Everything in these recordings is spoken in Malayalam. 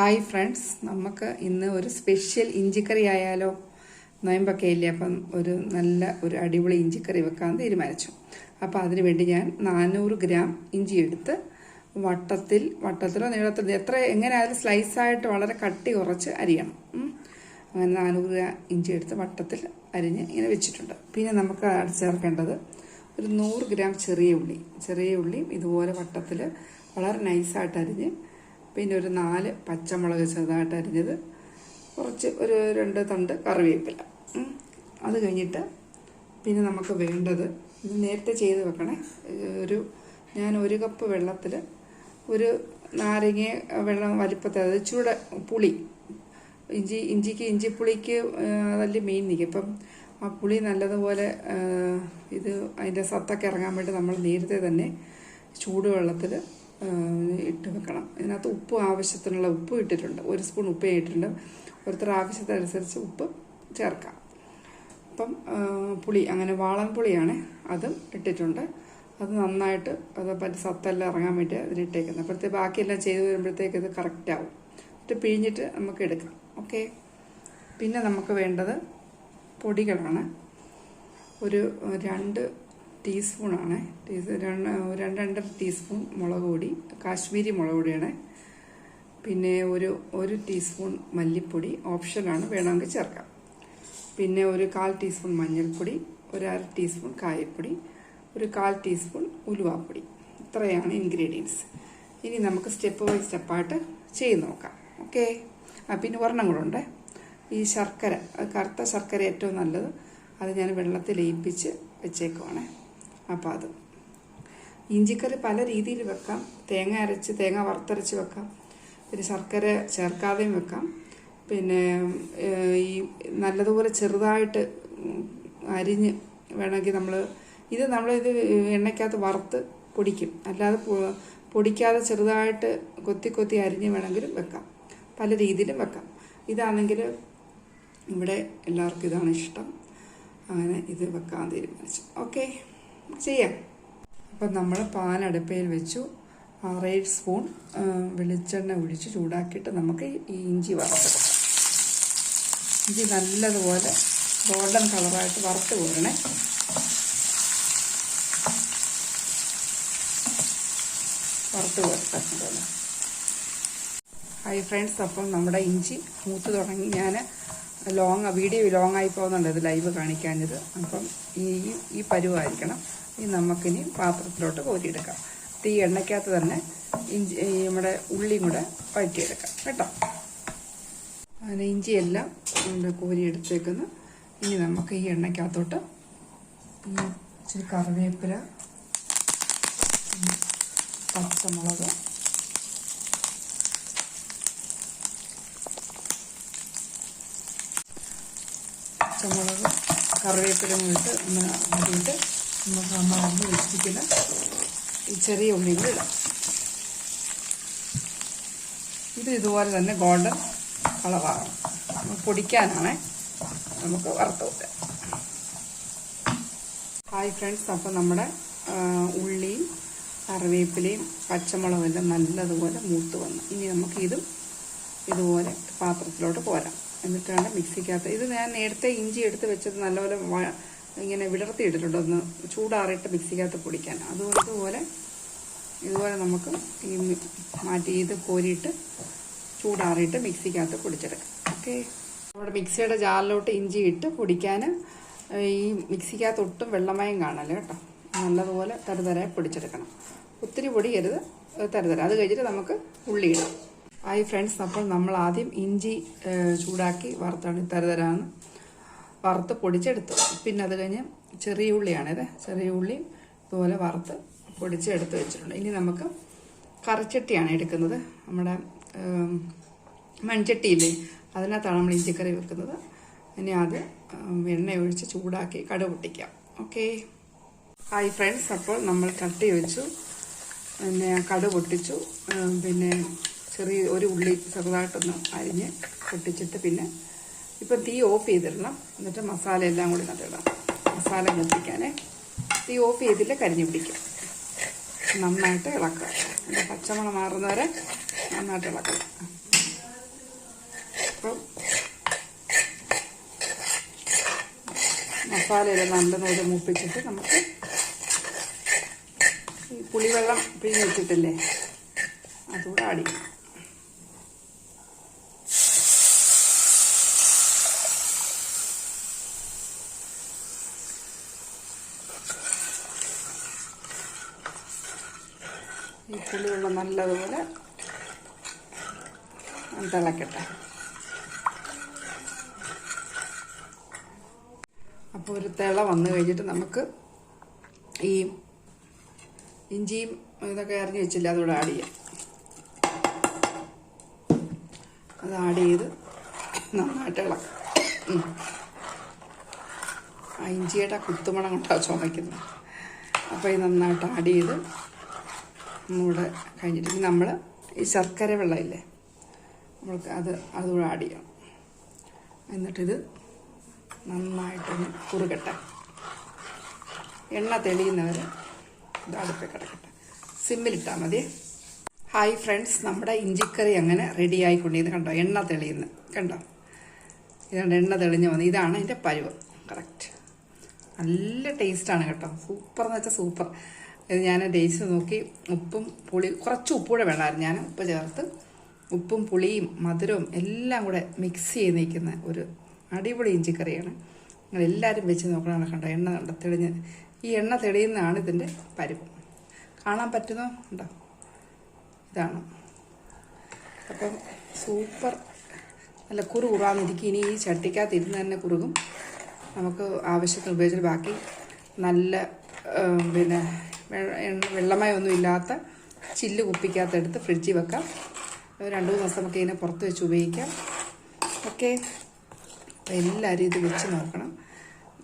ഹായ് ഫ്രണ്ട്സ് നമുക്ക് ഇന്ന് ഒരു സ്പെഷ്യൽ ഇഞ്ചിക്കറി ആയാലോ? നോയമ്പൊക്കെ ഇല്ലേ അപ്പം ഒരു നല്ല ഒരു അടിപൊളി ഇഞ്ചിക്കറി വെക്കാൻ തീരുമാനിച്ചു. അപ്പോൾ അതിന് വേണ്ടി ഞാൻ നാനൂറ് ഗ്രാം ഇഞ്ചി എടുത്ത് വട്ടത്തിൽ വട്ടത്തിലോ നീളത്തിലോ എത്ര എങ്ങനെ അതിൽ സ്ലൈസായിട്ട് വളരെ കട്ടി കുറച്ച് അരിയണം. അങ്ങനെ നാനൂറ് ഗ്രാം ഇഞ്ചി എടുത്ത് വട്ടത്തിൽ അരിഞ്ഞ് ഇങ്ങനെ വെച്ചിട്ടുണ്ട്. പിന്നെ നമുക്ക് ചേർക്കേണ്ടത് ഒരു നൂറ് ഗ്രാം ചെറിയ ഉള്ളി. ചെറിയ ഉള്ളിയും ഇതുപോലെ വട്ടത്തിൽ വളരെ നൈസായിട്ട് അരിഞ്ഞ് പിന്നെ ഒരു നാല് പച്ചമുളക് ചെറുതായിട്ട് അരിഞ്ഞത് കുറച്ച് ഒരു രണ്ട് തണ്ട് കറിവേപ്പില. അത് കഴിഞ്ഞിട്ട് പിന്നെ നമുക്ക് വേണ്ടത് നേരത്തെ ചെയ്ത് വെക്കണേ ഒരു ഞാൻ ഒരു കപ്പ് വെള്ളത്തിൽ ഒരു നാരങ്ങ വെള്ളം വലിപ്പത്തിൽ അത് ചൂട് പുളി ഇഞ്ചി ഇഞ്ചിക്ക് ഇഞ്ചിപ്പുളിക്ക് അതല്ലേ മെയിൻ നിൽക്കും ഇപ്പം ആ പുളി നല്ലതുപോലെ ഇത് അതിന്റെ സത്തൊക്കെ ഇറങ്ങാൻ വേണ്ടി നമ്മൾ നേരത്തെ തന്നെ ചൂടുവെള്ളത്തിൽ ഇട്ട് വെക്കണം. ഇതിനകത്ത് ഉപ്പ് ആവശ്യത്തിനുള്ള ഉപ്പ് ഇട്ടിട്ടുണ്ട്. ഒരു സ്പൂൺ ഉപ്പ് ഇട്ടിട്ടുണ്ട്. ഓരോരുത്തർ ആവശ്യത്തിനനുസരിച്ച് ഉപ്പ് ചേർക്കാം. അപ്പം പുളി അങ്ങനെ വാളൻ പുളിയാണ് അതും ഇട്ടിട്ടുണ്ട്. അത് നന്നായിട്ട് അത് പറ്റി സത്തെല്ലാം ഇറങ്ങാൻ വേണ്ടി അതിലിട്ടേക്കുന്നത് അപ്പോഴത്തെ ബാക്കിയെല്ലാം ചെയ്ത് വരുമ്പോഴത്തേക്ക് ഇത് കറക്റ്റ് ആവും. എന്നിട്ട് പിഴിഞ്ഞിട്ട് നമുക്ക് എടുക്കാം. ഓക്കെ പിന്നെ നമുക്ക് വേണ്ടത് പൊടികളാണ്. ഒരു രണ്ട് ടീസ്പൂണാണ്. ടീസ് രണ്ട് രണ്ട് രണ്ടര ടീസ്പൂൺ മുളക് പൊടി കാശ്മീരി മുളക് പൊടിയാണ്. പിന്നെ ഒരു ഒരു ടീസ്പൂൺ മല്ലിപ്പൊടി ഓപ്ഷനാണ് വേണമെങ്കിൽ ചേർക്കാം. പിന്നെ ഒരു കാൽ ടീസ്പൂൺ മഞ്ഞൾപ്പൊടി ഒരു അര ടീസ്പൂൺ കായപ്പൊടി ഒരു കാൽ ടീസ്പൂൺ ഉലുവാപ്പൊടി. ഇത്രയാണ് ഇൻഗ്രീഡിയൻസ്. ഇനി നമുക്ക് സ്റ്റെപ്പ് ബൈ സ്റ്റെപ്പായിട്ട് ചെയ്ത് നോക്കാം. ഓക്കെ? ആ പിന്നെ ഒരെണ്ണം കൂടെ ഉണ്ട്. ഈ ശർക്കര കറുത്ത ശർക്കര ഏറ്റവും നല്ലത്. അത് ഞാൻ വെള്ളത്തിൽ ലയിപ്പിച്ച് വെച്ചേക്കുവാണ്. അപ്പോൾ അത് ഇഞ്ചിക്കറി പല രീതിയിൽ വെക്കാം. തേങ്ങ അരച്ച് തേങ്ങ വറുത്തരച്ച് വെക്കാം. പിന്നെ ശർക്കര ചേർക്കാതെയും വെക്കാം. പിന്നെ ഈ നല്ലതുപോലെ ചെറുതായിട്ട് അരിഞ്ഞ് വേണമെങ്കിൽ നമ്മൾ ഇത് നമ്മളിത് എണ്ണയ്ക്കകത്ത് വറുത്ത് പൊടിക്കും. അല്ലാതെ പൊടിക്കാതെ ചെറുതായിട്ട് കൊത്തി കൊത്തി അരിഞ്ഞ് വേണമെങ്കിലും വെക്കാം. പല രീതിയിലും വെക്കാം. ഇതാണെങ്കിൽ ഇവിടെ എല്ലാവർക്കും ഇതാണ് ഇഷ്ടം. അങ്ങനെ ഇത് വെക്കാൻ തീരുമാനിച്ചു. ഓക്കെ. ചെയ്യാം. അപ്പം നമ്മൾ പാൽ അടുപ്പയിൽ വെച്ചു. ആറേഴ് സ്പൂൺ വെളിച്ചെണ്ണ ഒഴിച്ച് ചൂടാക്കിയിട്ട് നമുക്ക് ഈ ഇഞ്ചി വറുത്തെടുക്കാം. ഇഞ്ചി നല്ലതുപോലെ ഗോൾഡൻ കളറായിട്ട് വറുത്ത് പോരണേ വറുത്ത് പോരട്ടെ ഹൈ ഫ്രണ്ട്സ് അപ്പം നമ്മുടെ ഇഞ്ചി മൂത്ത് തുടങ്ങി. ഞാൻ ലോങ് വീഡിയോ ലോങ് ആയി പോകുന്നുണ്ട് ഇത് ലൈവ് കാണിക്കാനിത് അപ്പം ഈ ഈ പരുവായിരിക്കണം. ഇനി നമുക്കിനി പാത്രത്തിലോട്ട് കോരിയെടുക്കാം. തീ എണ്ണയ്ക്കകത്ത് തന്നെ ഇഞ്ചി നമ്മുടെ ഉള്ളിയും കൂടെ വഴറ്റിയെടുക്കാം. കേട്ടോ? അങ്ങനെ ഇഞ്ചിയെല്ലാം കോരിയെടുത്തേക്കുന്നു. ഇനി നമുക്ക് ഈ എണ്ണയ്ക്കകത്തോട്ട് ഇച്ചിരി കറിവേപ്പില പച്ചമുളക് പച്ചമുളക് കറിവേപ്പില ഇട്ട് ഒന്ന് അടിയിട്ട് നമുക്ക് നമ്മൾ അരിഞ്ഞ് വെച്ചിരിക്കുന്ന ഈ ചെറിയ ഉള്ളിയിൽ ഇടാം. ഇത് ഇതുപോലെ തന്നെ ഗോൾഡൻ കളറാകണം പൊടിക്കാനാണേ നമുക്ക് വറുത്ത് വെക്കാം ഹായ് ഫ്രണ്ട്സ് അപ്പോൾ നമ്മുടെ ഉള്ളിയും കറിവേപ്പിലയും പച്ചമുളകും എല്ലാം നല്ലതുപോലെ മൂത്ത് വന്നു. ഇനി നമുക്ക് ഇതും ഇതുപോലെ പാത്രത്തിലോട്ട് പോരാം. എന്നിട്ടാണ് മിക്സിക്കകത്ത് ഇത് ഞാൻ നേരത്തെ ഇഞ്ചി എടുത്ത് വെച്ചത് നല്ലപോലെ ഇങ്ങനെ വിടർത്തി ഇട്ടിട്ടുണ്ട്. ഒന്ന് ചൂടാറിയിട്ട് മിക്സിക്കകത്ത് പൊടിക്കാൻ. അതുപോലെ ഇതുപോലെ നമുക്ക് ഈ മാറ്റി ഇത് കോരിയിട്ട് ചൂടാറിയിട്ട് മിക്സിക്കകത്ത് പൊടിച്ചെടുക്കാം. ഓക്കെ. നമ്മുടെ മിക്സിയുടെ ജാറിലോട്ട് ഇഞ്ചി ഇട്ട് പൊടിക്കാൻ ഈ മിക്സിക്കകത്ത് ഒട്ടും വെള്ളമയം കാണല്ലോ കേട്ടോ. നല്ലതുപോലെ തരുതരായി പൊടിച്ചെടുക്കണം. ഒത്തിരി പൊടിയരുത് തരുതര. അത് കഴിഞ്ഞിട്ട് നമുക്ക് ഉള്ളി ഇടാം. ആയി ഫ്രണ്ട്സ് അപ്പോൾ നമ്മൾ ആദ്യം ഇഞ്ചി ചൂടാക്കി വറുത്താണ് തരുതരാന്ന്. വറുത്ത് പൊടിച്ചെടുത്തു. പിന്നെ അത് കഴിഞ്ഞ് ചെറിയ ഉള്ളിയാണിത് ചെറിയ ഉള്ളി ഇതുപോലെ വറുത്ത് പൊടിച്ചെടുത്ത് വെച്ചിട്ടുണ്ട്. ഇനി നമുക്ക് കറിച്ചട്ടിയാണ് എടുക്കുന്നത്. നമ്മുടെ മൺചട്ടിയില്ലേ? അതിനകത്താണ് നമ്മൾ ഇഞ്ചിക്കറി വെക്കുന്നത്. ഇനി അത് എണ്ണ ഒഴിച്ച് ചൂടാക്കി കട പൊട്ടിക്കാം. ഓക്കെ. Hi friends. അപ്പോൾ നമ്മൾ കട്ടി വെച്ചു. പിന്നെ കട പൊട്ടിച്ചു. പിന്നെ ചെറിയ ഒരു ഉള്ളി ചെറുതായിട്ടൊന്ന് അരിഞ്ഞ് പൊട്ടിച്ചിട്ട് പിന്നെ ഇപ്പം തീ ഓഫ് ചെയ്തിടണം. എന്നിട്ട് മസാല എല്ലാം കൂടി നട്ടിടാം. മസാല കത്തിക്കാനേ തീ ഓഫ് ചെയ്തില്ല കരിഞ്ഞു പിടിക്കും. നന്നായിട്ട് ഇളക്കുക എന്റെ പച്ചമുളക് മാറുന്നവരെ നന്നായിട്ട് ഇളക്കുക അപ്പം മസാലയെല്ലാം നേരം മൂപ്പിച്ചിട്ട് നമുക്ക് ഈ പുളിവെള്ളം പിഴിഞ്ഞ് വെച്ചിട്ടില്ലേ അതുകൂടെ ആഡ് ഈ പുളിവെള്ളം നല്ലതുപോലെ തിളക്കട്ടെ. അപ്പോൾ ഒരു തിള വന്നു കഴിഞ്ഞിട്ട് നമുക്ക് ഈ ഇഞ്ചിയും ഇതൊക്കെ അറിഞ്ഞു വെച്ചില്ല അതുകൂടെ ആഡ് ചെയ്യാം. അത് ആഡ് ചെയ്ത് നന്നായിട്ട് ഇളക്കാം. ആ ഇഞ്ചിയുടെ കുത്തുമണം കൊണ്ടാണ് ചുമയ്ക്കുന്നത് അപ്പോൾ ഈ നന്നായിട്ട് ആഡ് ചെയ്ത് ഒന്നുകൂടെ കഴിഞ്ഞിട്ട് നമ്മൾ ഈ ശർക്കര വെള്ളമില്ലേ നമ്മൾക്ക് അത് അതുകൂടെ ആഡ് ചെയ്യണം എന്നിട്ടിത് നന്നായിട്ടൊന്ന് കുറുകട്ടെ. എണ്ണ തെളിയുന്നവരെ ഇത് അടുപ്പിൽ കിടക്കട്ടെ. സിമ്മിലിട്ടാൽ മതി. ഹായ് ഫ്രണ്ട്സ് നമ്മുടെ ഇഞ്ചിക്കറി അങ്ങനെ റെഡി ആയിക്കൊണ്ടിരുന്നു കണ്ടോ? എണ്ണ തെളിയുന്നു. കണ്ടോ? ഇതാണ് എണ്ണ തെളിഞ്ഞ് വന്നത് ഇതാണ് എന്റെ പരുവം. കറക്റ്റ് നല്ല ടേസ്റ്റാണ് കേട്ടോ. സൂപ്പർ എന്ന് വെച്ചാൽ സൂപ്പർ ഇത് ഞാൻ ടേസ്റ്റ് നോക്കി. ഉപ്പും പുളി കുറച്ച് ഉപ്പൂടെ വേണമായിരുന്നു. ഞാൻ ഉപ്പ് ചേർത്ത് ഉപ്പും പുളിയും മധുരവും എല്ലാം കൂടെ മിക്സ് ചെയ്ത് നിൽക്കുന്ന ഒരു അടിപൊളി ഇഞ്ചിക്കറിയാണ്. നിങ്ങൾ എല്ലാവരും വെച്ച് നോക്കണം കണ്ടോ? എണ്ണ കണ്ട? തെളിഞ്ഞ്. ഈ എണ്ണ തെളിയുന്നതാണ് ഇതിന്റെ പരുവം കാണാൻ പറ്റുന്നോ? ഉണ്ടോ ഇതാണ്. അപ്പം സൂപ്പർ. നല്ല കുറു കുറാന്നിരിക്കും ഇനി ഈ ചട്ടിക്കകത്ത് ഇരുന്ന് തന്നെ കുറുകും. നമുക്ക് ആവശ്യത്തിന് ഉപയോഗിച്ചിട്ട് ബാക്കി നല്ല പിന്നെ വെ- എണ്ണ- വെള്ളമയമൊന്നും ഇല്ലാത്ത ചില്ല് കുപ്പിക്കകത്തെടുത്ത് ഫ്രിഡ്ജിൽ വെക്കാം. രണ്ട് മൂന്ന് ദിവസം നമുക്ക് ഇതിനെ പുറത്ത് വെച്ച് ഉപയോഗിക്കാം. ഓക്കെ? അപ്പോൾ എല്ലാവരും ഇത് വെച്ച് നോക്കണം.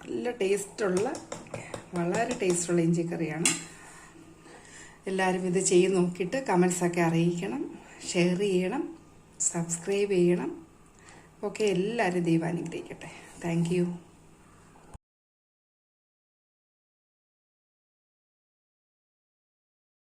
നല്ല ടേസ്റ്റുള്ള വളരെ ടേസ്റ്റുള്ള ഇഞ്ചിക്കറിയാണ്. എല്ലാവരും ഇത് ചെയ്ത് നോക്കിയിട്ട് കമൻസൊക്കെ അറിയിക്കണം ഷെയർ ചെയ്യണം സബ്സ്ക്രൈബ് ചെയ്യണം. ഓക്കെ? എല്ലാവരും ദൈവം അനുഗ്രഹിക്കട്ടെ താങ്ക്